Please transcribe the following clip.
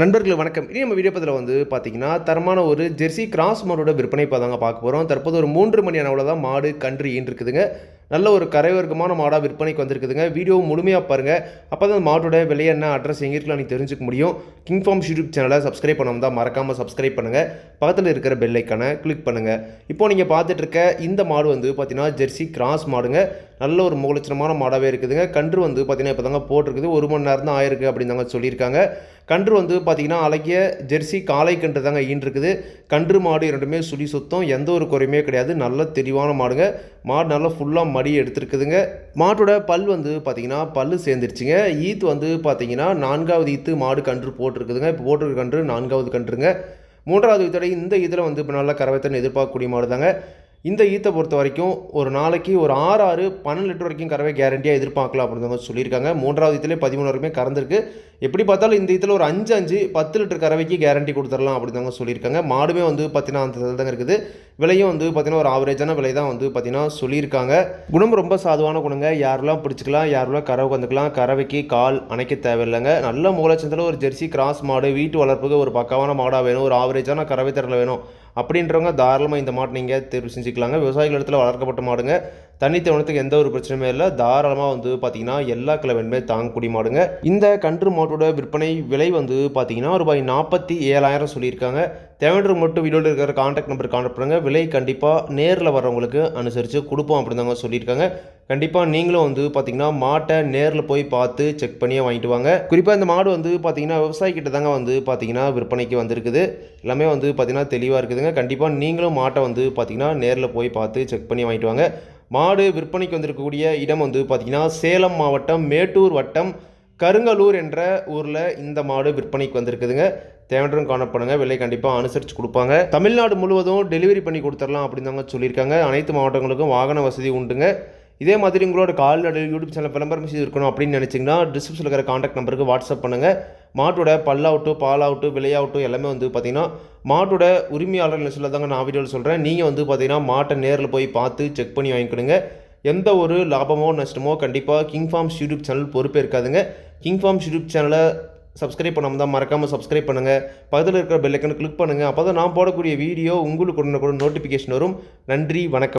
நண்பர்கள் வணக்கம். இனி நம்ம வீடியோ பதில் வந்து பார்த்தீங்கன்னா தரமான ஒரு ஜெர்சி கிராஸ் மாடோட விற்பனை இப்போ தாங்க பார்க்க போகிறோம் தற்போது ஒரு மூன்று மணி அளவில் தான் மாடு கன்று இருக்குதுங்க நல்ல ஒரு கரைவர்க்கமான மாடாக விற்பனைக்கு வந்திருக்குதுங்க. வீடியோ முழுமையாக பாருங்கள் அப்போ தான் மாட்டோட விலை என்ன அட்ரஸ் எங்கே இருக்கலாம் நீங்கள் தெரிஞ்சுக்க முடியும். கிங் ஃபார்ம்ஸ் யூடியூப் சேனலை சப்ஸ்கிரைப் பண்ணாமல் தான் மறக்காமல் சப்ஸ்கிரைப் பண்ணுங்கள் பக்கத்தில் இருக்கிற பெல் ஐக்கானை கிளிக் பண்ணுங்கள் இப்போ நீங்கள் பார்த்துட்டு இருக்க இந்த மாடு வந்து பார்த்தீங்கன்னா ஜெர்சி கிராஸ் மாடுங்க. நல்ல ஒரு மூலச்சனமான மாடாகவே இருக்குதுங்க. கன்று வந்து பார்த்தீங்கன்னா இப்போ தாங்க போட்டிருக்குது. ஒரு மணி நேரம் தான் ஆயிருக்கு அப்படின்னு தாங்க சொல்லியிருக்காங்க. கன்று வந்து பார்த்திங்கன்னா அழகிய ஜெர்சி காளை கன்று தாங்க ஈன்றிருக்குது. கன்று மாடு இரண்டுமே சுழி சுத்தம் எந்த ஒரு குறையுமே கிடையாது. நல்ல தெளிவான மாடுங்க. மாடு நல்லா ஃபுல்லாக மடி எடுத்துருக்குதுங்க. மாட்டோட பல் வந்து பார்த்தீங்கன்னா பல்லு சேர்ந்துருச்சுங்க. ஈத்து வந்து பார்த்தீங்கன்னா நான்காவது ஈத்து மாடு கன்று போட்டிருக்குதுங்க. இப்போ போட்டிருக்க கன்று நான்காவது கன்றுங்க. மூன்றாவது ஈத்தோட இந்த இதில் வந்து இப்போ நல்லா கரவைத்தன் எதிர்பார்க்கக்கூடிய மாடு தாங்க இந்த ஈத்தை பொறுத்த வரைக்கும் ஒரு நாளைக்கு ஒரு ஆறு ஆறு பன்னெண்டு லிட்டர் வரைக்கும் கறவை கேரண்டியாக எதிர்பார்க்கலாம் அப்படின்னு சொல்லியிருக்காங்க. மூன்றாவது ஈத்திலே பதிமூணு வரைக்குமே கறந்துருக்கு. எப்படி பார்த்தாலும் இந்த ஈத்தில் ஒரு அஞ்சு அஞ்சு பத்து லிட்டர் கறவைக்கு கேரண்டி கொடுத்துடலாம் அப்படின்னு சொல்லியிருக்காங்க. மாடுமே வந்து பார்த்தீங்கன்னா அந்த தாங்க இருக்குது. விலையும் வந்து பார்த்தீங்கன்னா ஒரு ஆவரேஜான விலை தான் வந்து பார்த்தீங்கன்னா சொல்லியிருக்காங்க. குணம் ரொம்ப சாதுவான குணங்க. யாரெல்லாம் பிடிச்சிக்கலாம் யாரெல்லாம் கறவை வந்துக்கலாம் கறவைக்கு கால் அணைக்க தேவையில்லைங்க. நல்ல மூலச்சந்தில் ஒரு ஜெர்சி கிராஸ் மாடு வீட்டு வளர்ப்புக்கு ஒரு பக்காவான மாடாக வேணும். ஒரு ஆவரேஜான கறவை தரல வேணும். அப்படின்றவங்க தாராளமாக இந்த மாட்டை நீங்கள் தேர்வு செஞ்சுக்கலாங்க. விவசாயிகள் இடத்துல வளர்க்கப்பட்ட மாடுங்க. தண்ணி எந்த ஒரு பிரச்சனையுமே இல்லை. தாராளமாக வந்து பார்த்தீங்கன்னா எல்லா கிழமையுமே தாங்கக்கூடிய மாடுங்க. இந்த கன்று மாட்டோட விற்பனை விலை வந்து பார்த்தீங்கன்னா ரூபாய் நாற்பத்தி ஏழாயிரம் சொல்லியிருக்காங்க. தேவையான மட்டும் வீடியோவில் இருக்கிற காண்டாக்ட் நம்பர் கான்டாக்ட் பண்ணுங்கள் விலை கண்டிப்பாக நேரில் வர்றவங்களுக்கு அனுசரித்து கொடுப்போம் அப்படின்னு தாங்க சொல்லியிருக்காங்க. கண்டிப்பாக நீங்களும் வந்து பார்த்தீங்கன்னா மாட்டை நேரில் போய் பார்த்து செக் பண்ணியே வாங்கிட்டு வாங்க. குறிப்பாக இந்த மாடு வந்து பார்த்தீங்கன்னா விவசாயிக்கிட்ட தாங்க வந்து பார்த்தீங்கன்னா விற்பனைக்கு வந்திருக்குது. எல்லாமே வந்து பார்த்தீங்கன்னா தெளிவாக இருக்குதுங்க. கண்டிப்பாக நீங்களும் மாட்டை வந்து பார்த்தீங்கன்னா நேரில் போய் பார்த்து செக் பண்ணி வாங்கிட்டு வாங்க. மாடு விற்பனைக்கு வந்திருக்கக்கூடிய இடம் வந்து பார்த்திங்கன்னா சேலம் மாவட்டம் மேட்டூர் வட்டம் கருங்கலூர் என்ற ஊரில் இந்த மாடு விற்பனைக்கு வந்திருக்குதுங்க. தேவையும் காணப்படுங்க விலை கண்டிப்பாக அனுசரித்து கொடுப்பாங்க. தமிழ்நாடு முழுவதும் டெலிவரி பண்ணி கொடுத்துடலாம் அப்படின்னு தாங்க சொல்லியிருக்காங்க. அனைத்து மாவட்டங்களுக்கும் வாகன வசதி உண்டுங்க. இதே மாதிரி உங்களோட கால்நடை யூடியூப் சேனல் விளம்பரம் செய்து இருக்கணும் அப்படின்னு நினச்சிங்கன்னா டிஸ்கிரிப்ஷனில் இருக்கிற காண்டாக்ட் நம்பருக்கு வாட்ஸ்அப் பண்ணுங்கள் மாட்டோட பல்லாகட்டும் பாலாகட்டும் விலையாகட்டும் எல்லாமே வந்து பார்த்திங்கன்னா மாட்டோட உரிமையாளர்கள் சொல்ல தாங்க நான் வீடியோவில் சொல்கிறேன் நீங்கள் வந்து பார்த்திங்கன்னா மாட்டை நேரில் போய் பார்த்து செக் பண்ணி வாங்கிக்கணுங்க எந்த ஒரு லாபமோ நஷ்டமோ கண்டிப்பாக கிங் ஃபார்ம்ஸ் யூடியூப் சேனல் பொறுப்பே இருக்காதுங்க. கிங் ஃபார்ம்ஸ் யூடியூப் சேனலை சப்ஸ்கிரைப் பண்ணாமல் தான் மறக்காமல் சப்ஸ்கிரைப் பண்ணுங்கள் பக்கத்தில் இருக்கிற பெல்லைக்கனை கிளிக் பண்ணுங்கள் அப்போ தான் நான் போடக்கூடிய வீடியோ உங்களுக்கு உடனே கூட நோட்டிஃபிகேஷன் வரும். நன்றி வணக்கம்.